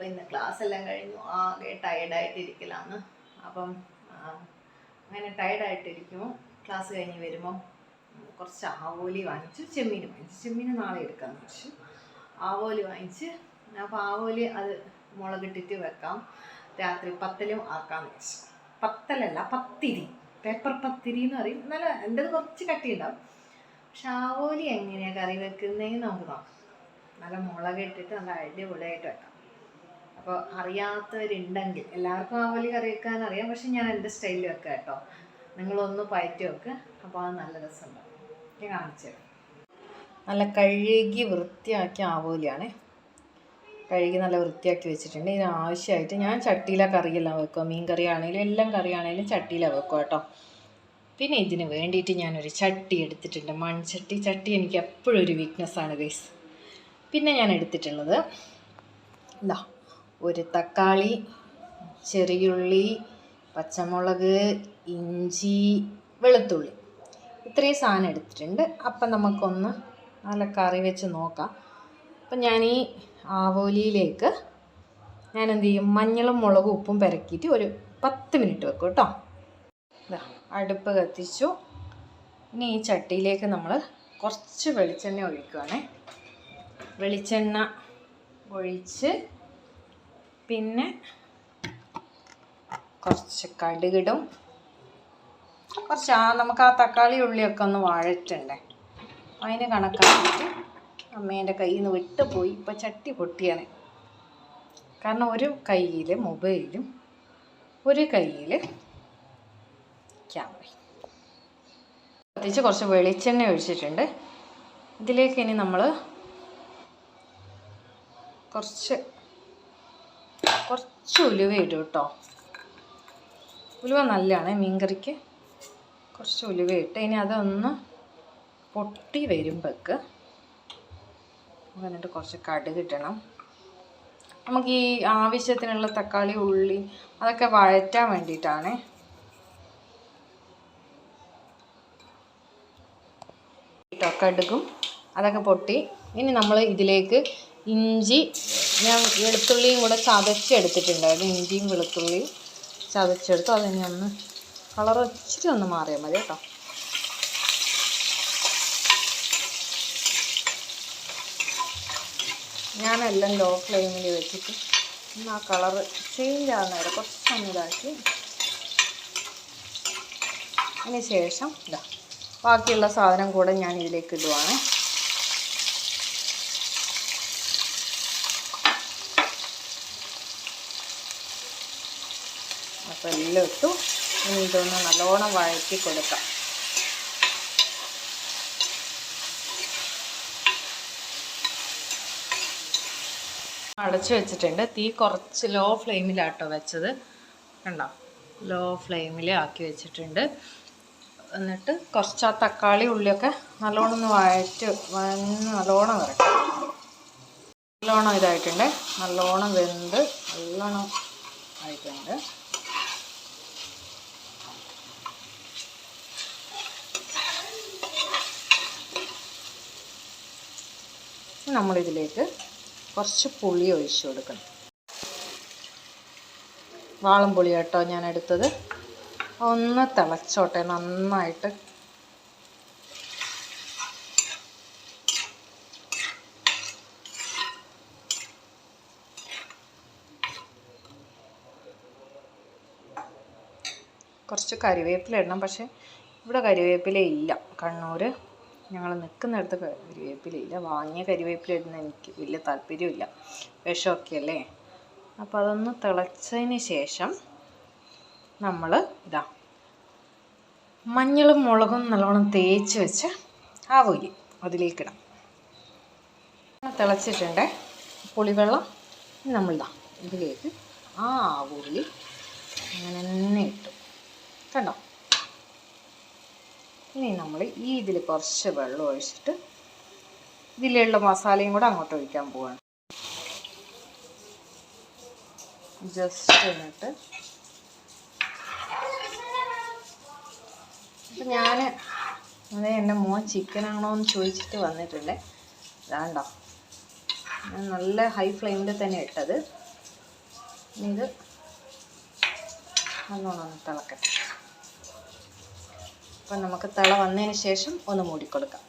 അപ്പോൾ ഇന്ന് ക്ലാസ് എല്ലാം കഴിഞ്ഞു. ആകെ ടയർഡായിട്ടിരിക്കലാണ് അപ്പം അങ്ങനെ ടയർഡായിട്ടിരിക്കുമ്പോൾ ക്ലാസ് കഴിഞ്ഞ് വരുമ്പം കുറച്ച് ആവോലി വാങ്ങിച്ചു ചെമ്മീൻ വാങ്ങിച്ചു. ചെമ്മീൻ നാളെ എടുക്കാമെന്ന് വെച്ചു ആവോലി വാങ്ങിച്ച് അപ്പോൾ ആവോലി അത് മുളകിട്ടിട്ട് വെക്കാം. രാത്രി പത്തലും ആക്കാമെന്ന് വെച്ചു. പത്തലല്ല പത്തിരി. പേപ്പർ പത്തിരി എന്ന് പറയും. നല്ല എന്റെ കുറച്ച് കട്ടിയുണ്ടാവും. പക്ഷെ ആവോലി എങ്ങനെയാണ് കറി വെക്കുന്നതെന്ന് നമുക്ക് നോക്കാം. നല്ല മുളകിട്ടിട്ട് നല്ല അടിപൊളിയായിട്ട് വെക്കാം. അപ്പോൾ അറിയാത്തവരുണ്ടെങ്കിൽ എല്ലാവർക്കും ആവോലി കറി വെക്കാൻ അറിയാം. പക്ഷെ ഞാൻ എന്റെ സ്റ്റൈലിൽ വെക്കാം കേട്ടോ. നിങ്ങളൊന്ന് പയറ്റി വെക്കുക അപ്പോൾ അത് നല്ല രസമുണ്ടാവും ഞാൻ നല്ല കഴുകി വൃത്തിയാക്കിയ ആവോലിയാണ്. കഴുകി നല്ല വൃത്തിയാക്കി വെച്ചിട്ടുണ്ട്. ഇതിന് ആവശ്യമായിട്ട് ഞാൻ ചട്ടിയിലെ കറിയെല്ലാം വെക്കുക. മീൻ കറി ആണെങ്കിലും എല്ലാം കറി ആണെങ്കിലും ചട്ടിയിലാണ് വെക്കുക കേട്ടോ. പിന്നെ ഇതിന് വേണ്ടിയിട്ട് ഞാനൊരു ചട്ടി എടുത്തിട്ടുണ്ട്. മൺചട്ടി. ചട്ടി എനിക്ക് എപ്പോഴും ഒരു വീക്ക്നെസ്സാണ് ഗൈസ് പിന്നെ ഞാൻ എടുത്തിട്ടുള്ളത് ഇതാ ഒരു തക്കാളി ചെറിയുള്ളി പച്ചമുളക് ഇഞ്ചി വെളുത്തുള്ളി. ഇത്രയും സാധനം എടുത്തിട്ടുണ്ട്. അപ്പം നമുക്കൊന്ന് നല്ല കറി വെച്ച് നോക്കാം. അപ്പം ഞാൻ ഈ ആവോലിയിലേക്ക് ഞാൻ എന്ത് ചെയ്യും? മഞ്ഞളും മുളകും ഉപ്പും പെരക്കിയിട്ട് ഒരു പത്ത് മിനിറ്റ് വെക്കും കേട്ടോ. അടുപ്പ് കത്തിച്ചു. ഇനി ഈ ചട്ടിയിലേക്ക് നമ്മൾ കുറച്ച് വെളിച്ചെണ്ണ ഒഴിക്കുവാണേ. വെളിച്ചെണ്ണ ഒഴിച്ച് പിന്നെ കുറച്ച് കടുകിടും. കുറച്ച് ആ നമുക്ക് ആ തക്കാളി ഉള്ളിയൊക്കെ ഒന്ന് വഴറ്റണ്ടേ അതിന് കണക്കാക്കിയിട്ട് അമ്മേന്റെ കയ്യിൽ നിന്ന് വിട്ടുപോയി ഇപ്പോൾ ചട്ടി പൊട്ടിയാണ്. കാരണം ഒരു കയ്യിൽ മൊബൈലും ഒരു കയ്യിൽ ക്യാമറയും. കത്തിച്ച് കുറച്ച് വെളിച്ചെണ്ണ ഒഴിച്ചിട്ടുണ്ട്. ഇതിലേക്ക് ഇനി നമ്മൾ കുറച്ച് കുറച്ച് ഉലുവ ഇടും കേട്ടോ. ഉലുവ നല്ലതാണ് മീൻകറിക്ക്. കുറച്ച് ഉലുവ ഇട്ട് ഇനി അതൊന്ന് പൊട്ടി വരുമ്പോഴേക്ക് വന്നിട്ട് കുറച്ച് കടുക് ഇടണം. നമുക്ക് ഈ ആവശ്യത്തിനുള്ള തക്കാളി ഉള്ളി അതൊക്കെ വഴറ്റാൻ വേണ്ടിയിട്ടാണ്. കടുകും അതൊക്കെ പൊട്ടി. ഇനി നമ്മൾ ഇതിലേക്ക് ഇഞ്ചി ഞാൻ വെളുത്തുള്ളിയും കൂടെ ചതച്ചെടുത്തിട്ടുണ്ടായിരുന്നു ഇഞ്ചിയും വെളുത്തുള്ളിയും ചതച്ചെടുത്തു. അതിനെ ഒന്ന് കളർ ഇച്ചിരി ഒന്ന് മാറിയാൽ മതി കേട്ടോ. ഞാനെല്ലാം ലോ ഫ്ലെയിമിൽ വെച്ചിട്ട് ഒന്ന് ആ കളർ ചേഞ്ച് ആകുന്ന വരെ കുറച്ച് ഇതാക്കി അതിന് ശേഷം ഇതാ ബാക്കിയുള്ള സാധനം കൂടെ ഞാൻ ഇതിലേക്ക് ഇടുവാണ്. അപ്പോൾ എല്ലാം ഇട്ടു. ഇനി ഇതൊന്ന് നല്ലോണം വഴറ്റി കൊടുക്കാം. അടച്ചു വെച്ചിട്ടുണ്ട്. തീ കുറച്ച് ലോ ഫ്ലെയിമിലാട്ടോ വെച്ചത്. കണ്ടോ? ലോ ഫ്ലെയിമിൽ ആക്കി വെച്ചിട്ടുണ്ട്. എന്നിട്ട് കുറച്ച് ആ തക്കാളി ഉള്ളിയൊക്കെ നല്ലോണം ഒന്ന് വഴറ്റ് വന്ന് നല്ലോണം വരട്ടെ. നല്ലോണം ഇതായിട്ടുണ്ട്. നല്ലോണം വെന്ത് നല്ലോണം ആയിട്ടുണ്ട്. നമ്മളിതിലേക്ക് കുറച്ച് പുളി ഒഴിച്ചു കൊടുക്കണം. വാളം പുളി കേട്ടോ ഞാൻ എടുത്തത്. ഒന്ന് തിളച്ചോട്ടെ നന്നായിട്ട്. കുറച്ച് കരിവേപ്പില ഇടണം പക്ഷേ ഇവിടെ കറിവേപ്പില ഇല്ല. കണ്ണൂർ ഞങ്ങൾ നിൽക്കുന്നിടത്ത് കരിവേപ്പില ഇല്ല വാങ്ങിയ കരിവേപ്പില ഇടുന്ന എനിക്ക് വലിയ താല്പര്യമില്ല വിഷമൊക്കെ അല്ലേ അപ്പോൾ അതൊന്ന് തിളച്ചതിന് ശേഷം നമ്മൾ ഇതാ മഞ്ഞളും മുളകും നല്ലോണം തേച്ച് വെച്ച് ആവോലി അതിലേക്കിടാം. തിളച്ചിട്ടുണ്ട്. പുളിവെള്ളം നമ്മളിതാ ഇതിലേക്ക് ആ ആവോലി അങ്ങനെ തന്നെ ഇട്ടു. കണ്ടോ? ഇനി നമ്മൾ ഈ ഇതിൽ കുറച്ച് വെള്ളം ഒഴിച്ചിട്ട് ഇതിലുള്ള മസാലയും കൂടെ അങ്ങോട്ട് ഒഴിക്കാൻ പോവാണ്. ജസ്റ്റ് എന്നിട്ട് അപ്പം ഞാൻ അതെ എന്റെ മോൻ ചിക്കനാണോ എന്ന് ചോദിച്ചിട്ട് വന്നിട്ടുണ്ട് വേണ്ട ഞാൻ നല്ല ഹൈ ഫ്ലെയിമിൽ തന്നെ ഇട്ടത്. ഇത് നല്ലോണം തിളക്കട്ടെ. അപ്പം നമുക്ക് തിള വന്നതിന് ശേഷം ഒന്ന് മൂടിക്കൊടുക്കാം.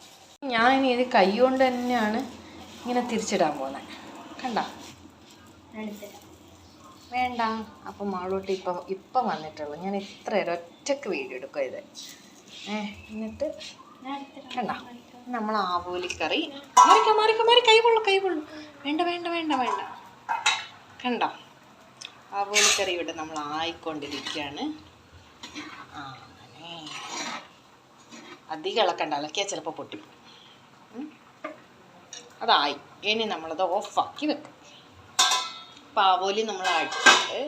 ഞാൻ ഇനി ഇത് കൈ കൊണ്ട് തന്നെയാണ് ഇങ്ങനെ തിരിച്ചിടാൻ പോകുന്നത്. കണ്ട? വേണ്ട. അപ്പം മാളോട്ട് ഇപ്പം ഇപ്പം വന്നിട്ടുള്ളൂ. ഞാൻ ഇത്ര നേരം ഒറ്റയ്ക്ക് വീഡിയോ എടുക്കുക ഇത്. ഏ എന്നിട്ട് കണ്ട? നമ്മൾ ആവോലിക്കറി. മാറിക്ക മാറിക്ക മാറി. കൈ കൊള്ളു കൈ കൊള്ളു. വേണ്ട വേണ്ട വേണ്ട വേണ്ട. കണ്ട? ആവോലിക്കറി ഇവിടെ നമ്മൾ ആയിക്കൊണ്ടിരിക്കുകയാണ്. ആ അങ്ങനെ. അധികം ഇളക്കണ്ട ഇളക്കിയാൽ ചിലപ്പോൾ പൊട്ടി അതായി. ഇനി നമ്മളത് ഓഫാക്കി വെക്കും. പാവോലി നമ്മൾ അടിച്ചിട്ട്